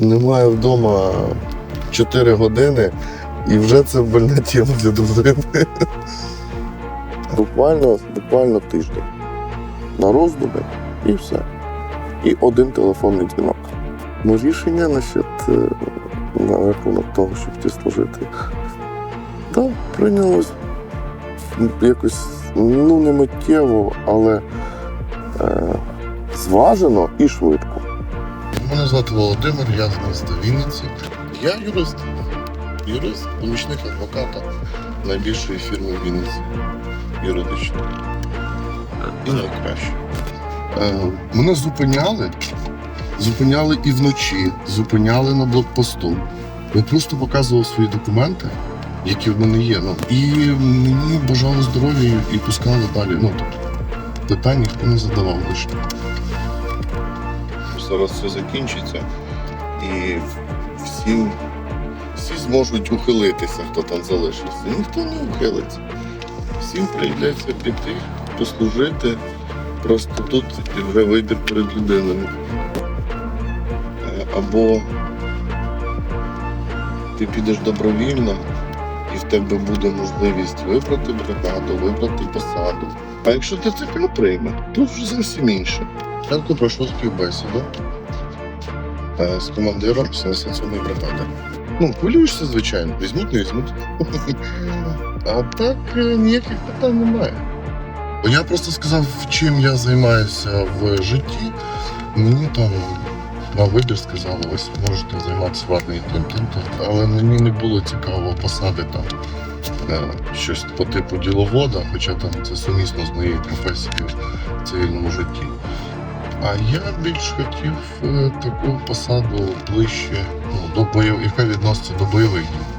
Немає вдома 4 години, і вже це больна тема для дружини. Буквально, буквально тиждень. На роздуми і все. І один телефонний дзвінок. Ну, рішення насчет, е, на рахунок того, щоб йти служити. Так, прийнялось якось ну не миттєво, але е, зважено і швидко. Мене звати Володимир, я з міста Вінниці. Я юрист. Юрист, помічник адвоката найбільшої фірми в Вінниці. Юридичної. І найкраще. Мене зупиняли. Зупиняли і вночі, зупиняли на блокпосту. Я просто показував свої документи, які в мене є. Ну, і мені бажали здоров'я і пускали далі. Ну, тобто, питань ніхто не задавав лише. Зараз все закінчиться, і всі, всі зможуть ухилитися, хто там залишився. Ніхто не ухилиться. Всім прийдеться піти, послужити. Просто тут вже вибір перед людиною. Е, Або ти підеш добровільно, і в тебе буде можливість вибрати бригаду, вибрати посаду. А якщо ти це не прийме, тут вже зовсім інше. Спочатку пройшов співбесіду е, з командиром 77-ї бригади. Ну, хвилюєшся, звичайно, візьмуть, не візьмуть. А так е, ніяких питань немає. Я просто сказав, чим я займаюся в житті. Мені там на вибір сказали, ось можете займатися варною тим, тим, тим. Але мені не було цікаво посади там е, щось по типу діловода, хоча там це сумісно з моєю професією в цивільному житті. А я більш хотів е, таку посаду ближче ну, до бойов, яка відноситься до бойових дій.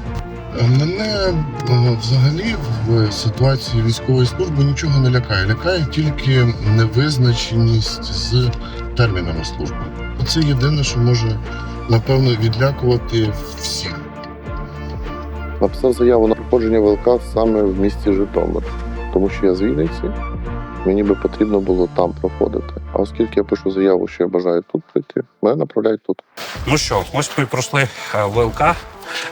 Мене е, взагалі в ситуації військової служби нічого не лякає. Лякає тільки невизначеність з термінами служби. Це єдине, що може напевно відлякувати всіх. Написав заяву на проходження ВЛК саме в місті Житомир, тому що я з Вінниці, мені би потрібно було там проходити. А оскільки я пишу заяву, що я бажаю тут прийти, мене направляють тут. Ну що, ось ми пройшли е, ВЛК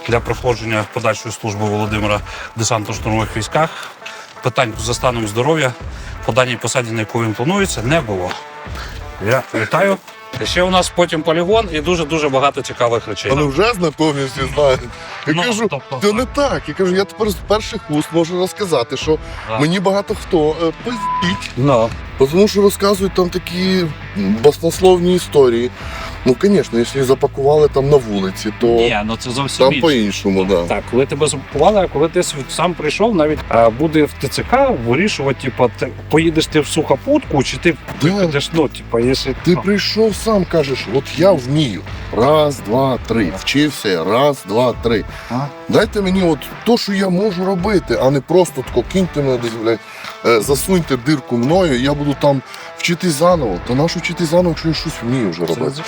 для проходження подальшої служби Володимира в десантно-штурмових військах. Питань за станом здоров'я по даній посаді, на яку він планується, не було. Я вітаю. Ще у нас потім полігон і дуже дуже багато цікавих речей. Вони вже знакомі всі знають. Я Ну, кажу, тобто, це не так. Я кажу, я тепер з перших вуст можу розказати, що Так. мені багато хто е, пиздіть, Ну, тому що розказують там такі м, баснословні історії. Ну, звісно, якщо запакували там на вулиці, то ні, ну це зовсім там інше. по-іншому, да. Так, коли тебе запакували, а коли ти сам прийшов, навіть а, буде в ТЦК вирішувати, типу, ти поїдеш ти в сухопутку, чи ти Да. підеш, ну, типу, якщо Ти прийшов сам, кажеш, от я вмію. Раз, два, три. Вчився, раз, два, три. А? Дайте мені от то, що я можу робити, а не просто тако киньте мене десь, блядь, засуньте дирку мною, і я буду там вчитись заново. То нащо вчитись заново, якщо я щось вмію вже робити?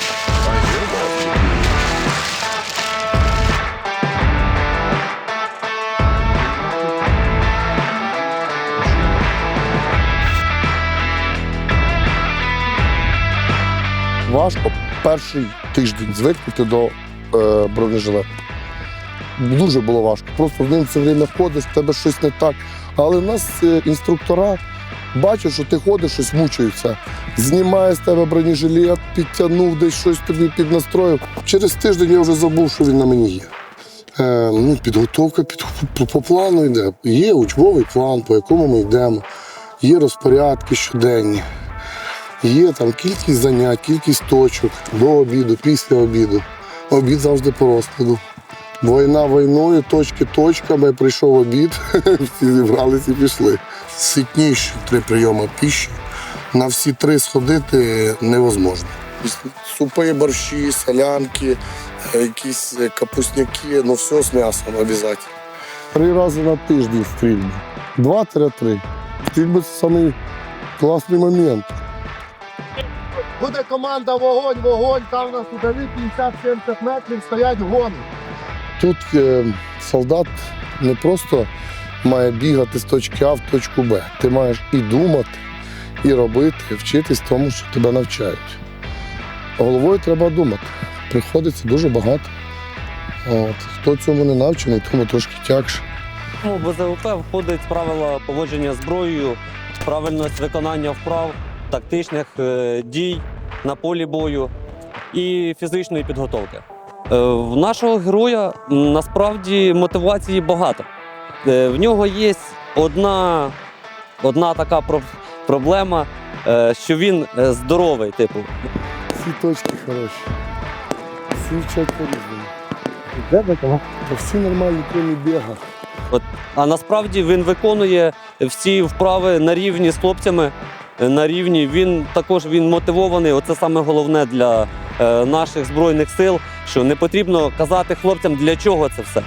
Важко перший тиждень звикнути до е, бронежилета. Дуже було важко. Просто з ним все время ходиш, в тебе щось не так. Але в нас е, інструктора бачать, що ти ходиш, щось мучаються. Знімає з тебе бронежилет, підтягнув, десь щось тобі піднастроїв. Через тиждень я вже забув, що він на мені є. Е, ну, підготовка під, по, по плану йде. Є учбовий план, по якому ми йдемо, є розпорядки щоденні. Є там кількість занять, кількість точок до обіду, після обіду. Обід завжди по розкладу. Війна війною, точки точками, прийшов обід, всі зібралися і пішли. Ситніші три прийоми піші. На всі три сходити невозможно. Супи, борщі, солянки, е, якісь е, капусняки, ну все з м'ясом обов'язково. Три рази на тиждень стрільби. Два-три. Стрільби це класний момент. Буде команда вогонь, вогонь, там у нас удалі 50-70 метрів стоять гони. Тут е, солдат не просто має бігати з точки А в точку Б. Ти маєш і думати, і робити, і вчитись тому, що тебе навчають. Головою треба думати. приходиться дуже багато. От. Хто цьому не навчений, тому трошки тягше. Ну, в БЗУП входить правила поводження зброєю, правильність виконання вправ, тактичних е, дій на полі бою і фізичної підготовки. Е, в нашого героя насправді мотивації багато. Е, в нього є одна, одна така проблема, е, що він здоровий, типу. Всі точки хороші. Всі вчать по-різному. Всі нормальні, крім біга. А насправді він виконує всі вправи на рівні з хлопцями. На рівні він також він мотивований. Оце саме головне для е, наших збройних сил, що не потрібно казати хлопцям, для чого це все.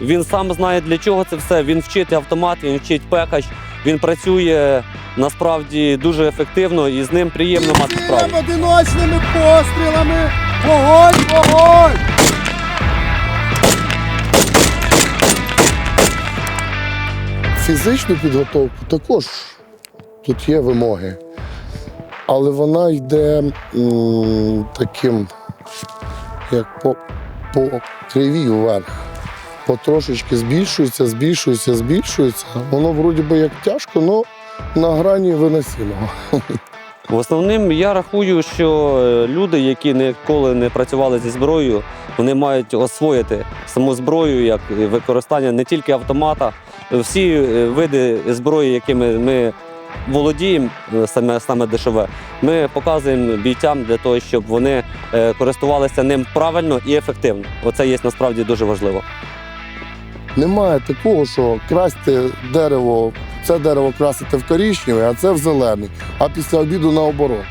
Він сам знає для чого це все. Він вчить автомат, він вчить пекач. Він працює насправді дуже ефективно і з ним приємно мати справу. одиночними пострілами! Вогонь, вогонь! Фізичну підготовку також тут є вимоги, але вона йде м, таким, як по, по кривій вверх. Потрошечки збільшується, збільшується, збільшується. Воно вроді би як тяжко, але на грані виносимого. В основним я рахую, що е, люди, які ніколи не працювали зі зброєю, вони мають освоїти саму зброю як використання не тільки автомата, всі е, види зброї, якими ми володіємо, е, саме саме дешеве, ми показуємо бійцям для того, щоб вони е, користувалися ним правильно і ефективно. Оце є насправді дуже важливо. Немає такого, що красти дерево, це дерево красити в коричневий, а це в зелений, а після обіду наоборот.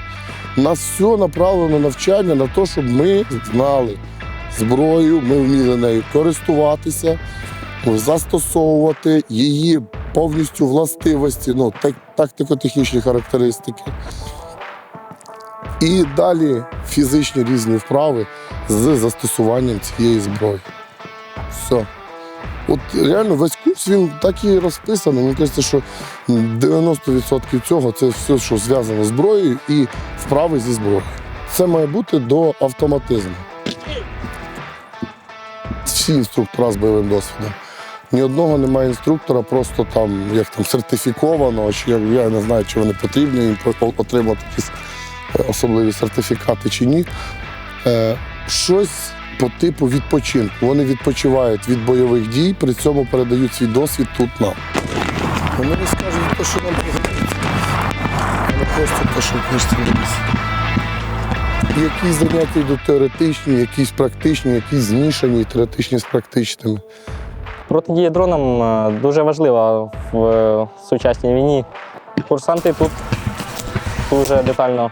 У нас все направлено навчання на те, щоб ми знали зброю, ми вміли нею користуватися, застосовувати її повністю властивості, ну, тактико-технічні характеристики. І далі фізичні різні вправи з застосуванням цієї зброї. Все. От реально весь курс він так і розписаний. Мені кажеться, що 90% цього це все, що зв'язано з зброєю і вправи зі зброєю. Це має бути до автоматизму. Всі інструктора з бойовим досвідом. Ні одного немає інструктора, просто там, як там сертифікованого, чи як, я не знаю, чи вони потрібні їм отримати якісь е, особливі сертифікати чи ні. Е, щось по типу відпочинку. Вони відпочивають від бойових дій, при цьому передають свій досвід тут нам. Вони не скажуть те, що нам пригодиться, але просто те, що книжці. Якісь заняття йдуть теоретичні, якісь практичні, якісь змішані теоретичні з практичними. Протидія дронам е, дуже важлива в е, сучасній війні. Курсанти тут дуже детально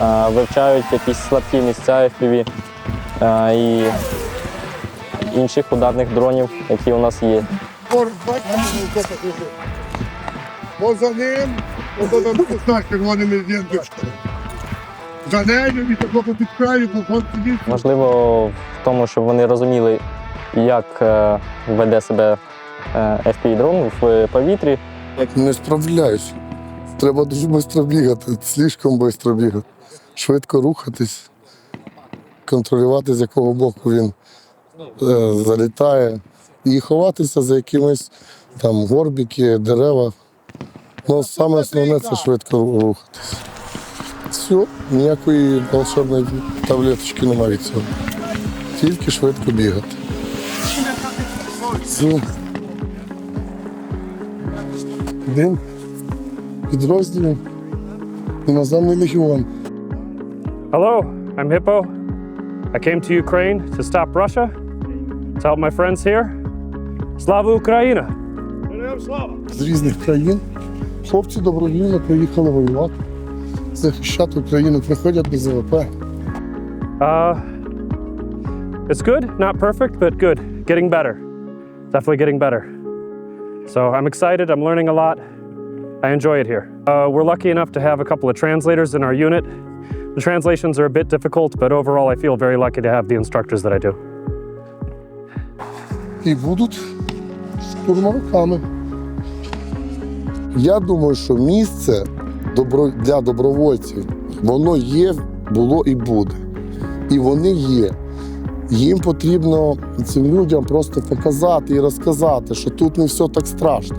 е, вивчають якісь слабкі місця FPV і інших ударних дронів, які у нас є. Бо за ним, ото там знак червоними ленточками. За нею і такого під краю, бо он сидить. Важливо в тому, щоб вони розуміли, як е, веде себе е, FPV-дрон в повітрі, Не справляюсь. Треба дуже швидко бігати, слишком швидко бігати. Швидко рухатись, контролювати, з якого боку він е, залітає, і ховатися за якимись там горбики, дерева. Ну, саме основне це швидко рухатись. Все, ніякої волшебної таблеточки немає від цього. Тільки швидко бігати. Все. Один підрозділів іноземний легіон. Hello, I'm Hippo. I came to Ukraine to stop Russia, to help my friends here. Slava Ukraina! з різних країн. Хлопці добровільно приїхали воювати, захищати Україну, приходять до ЗВП. Uh, it's good, not perfect, but good. Getting better. Definitely getting better. So I'm excited, I'm learning a lot. I enjoy it here. Uh, we're lucky enough to have a couple of translators in our unit. The translations are a bit difficult, but overall, I feel very lucky to have the instructors that I do. і будуть штурмовиками. Я думаю, що місце добро- для добровольців воно є, було і буде. І вони є. Їм потрібно цим людям просто показати і розказати, що тут не все так страшно.